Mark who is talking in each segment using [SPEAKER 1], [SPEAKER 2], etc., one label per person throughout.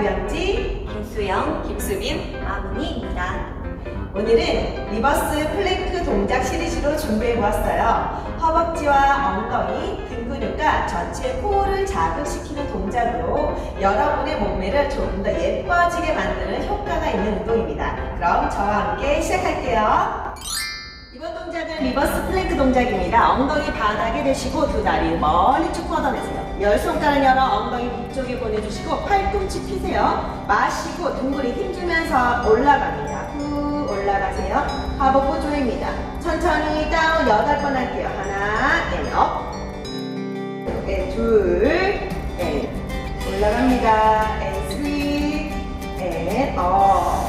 [SPEAKER 1] 유영지,
[SPEAKER 2] 김수영, 김수빈,
[SPEAKER 1] 아문희입니다. 오늘은 리버스 플랭크 동작 시리즈로 준비해보았어요. 허벅지와 엉덩이, 등 근육과 전체 코어를 자극시키는 동작으로 여러분의 몸매를 조금 더 예뻐지게 만드는 효과가 있는 운동입니다. 그럼 저와 함께 시작할게요. 이번 동작은 리버스 플랭크 동작입니다. 엉덩이 바닥에 대시고 두 다리 멀리 쭉 뻗어내세요. 열 손가락 열어 엉덩이 위쪽에 보내주시고 팔꿈치 펴세요. 마시고 둥그리 힘주면서 올라갑니다. 후 올라가세요. 하복부 조입니다. 천천히 다운 여덟 번 할게요. 하나, 앤 업. 앤 둘, 앤 올라갑니다. 앤 쓰리, 앤 업.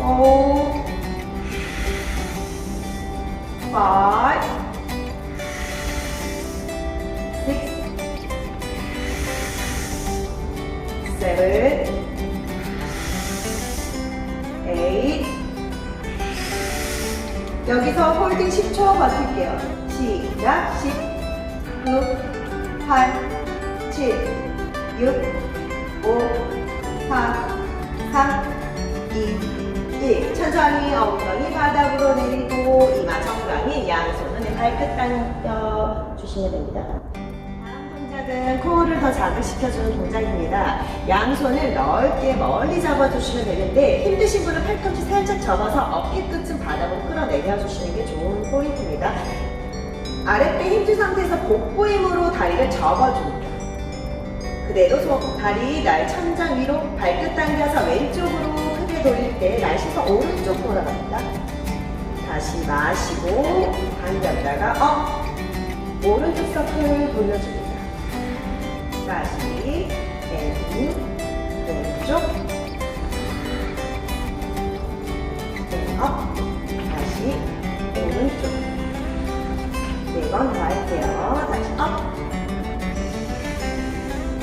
[SPEAKER 1] 오. Seven. 여기서 홀딩 10초 버틸게요. 시작. 10, 9, 8, 7, 6, 5, 4, 3, 2, 1. 천천히 엉덩이 바닥으로 내리고 이마 정강이 양손은 발끝 당겨 주시면 됩니다. 동작은 코어를 더 자극시켜주는 동작입니다. 양손을 넓게 멀리 잡아주시면 되는데 힘드신 분은 팔꿈치 살짝 접어서 어깨 끝은 바닥으로 끌어내려 주시는 게 좋은 포인트입니다. 아랫배 힘준 상태에서 복부 힘으로 다리를 접어줍니다. 그대로 손, 다리 날 천장 위로 발끝 당겨서 왼쪽으로 크게 돌릴 때 날씨서 오른쪽 돌아갑니다. 다시 마시고 당겼다가 업 오른쪽 서클 돌려줍니다. 다시 앤 왼쪽 앤업. 다시 오른쪽. 네번 더 할게요. 다시 업.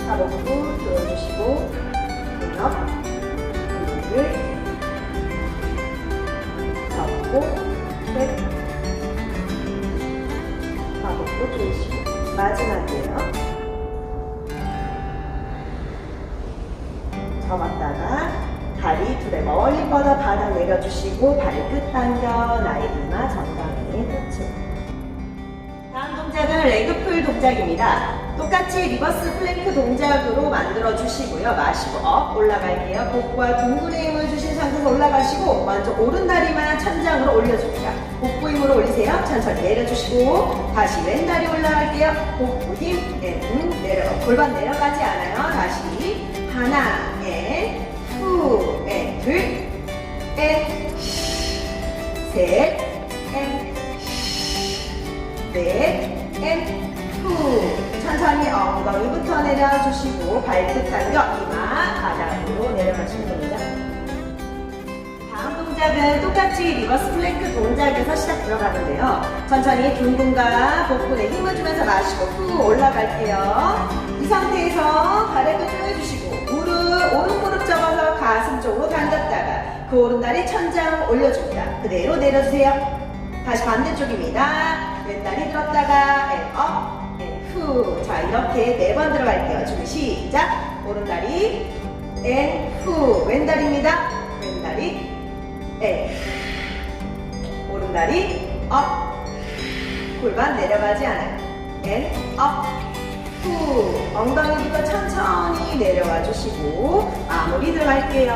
[SPEAKER 1] 하복부 조여주시고 업. 무릎을 접고 셋. 하복부 조이시고 마지막이에요. 접었다가 다리 두 배 멀리 뻗어 바닥 내려주시고 발끝 당겨 나의 이마 정강이에 터치 다음 동작은 레그풀 동작입니다. 똑같이 리버스 플랭크 동작으로 만들어 주시고요. 마시고 업 올라갈게요. 복부와 둥근의 힘을 주신 상태에서 올라가시고 먼저 오른 다리만 천장으로 올려줍니다. 복부 힘으로 올리세요. 천천히 내려주시고 다시 왼 다리 올라갈게요. 복부 힘, 앤, 내려 골반 내려가지 않아요. 다시 하나, 앤, 후, 앤, 둘, 앤, 셋, 앤, 넷. 천천히 엉덩이부터 내려주시고 발끝 당겨 이마 바닥으로 내려가시면 됩니다. 다음 동작은 똑같이 리버스 플랭크 동작에서 시작 들어가는데요. 천천히 둥근과 복부에 힘을 주면서 마시고 후 올라갈게요. 이 상태에서 발끝 조여주시고 무릎 오른 무릎 접어서 가슴 쪽으로 당겼다가 그 오른다리 천장 올려줍니다. 그대로 내려주세요. 다시 반대쪽입니다. 왼다리 들었다가 앤 업, 앤 후. 자 이렇게 네 번 들어갈게요. 준비 시작. 오른다리 앤 후. 왼다리입니다. 왼다리 앤 오른다리 업. 골반 내려가지 않아요. 앤 업. 후. 엉덩이부터 천천히 내려와 주시고 마무리 들어갈게요.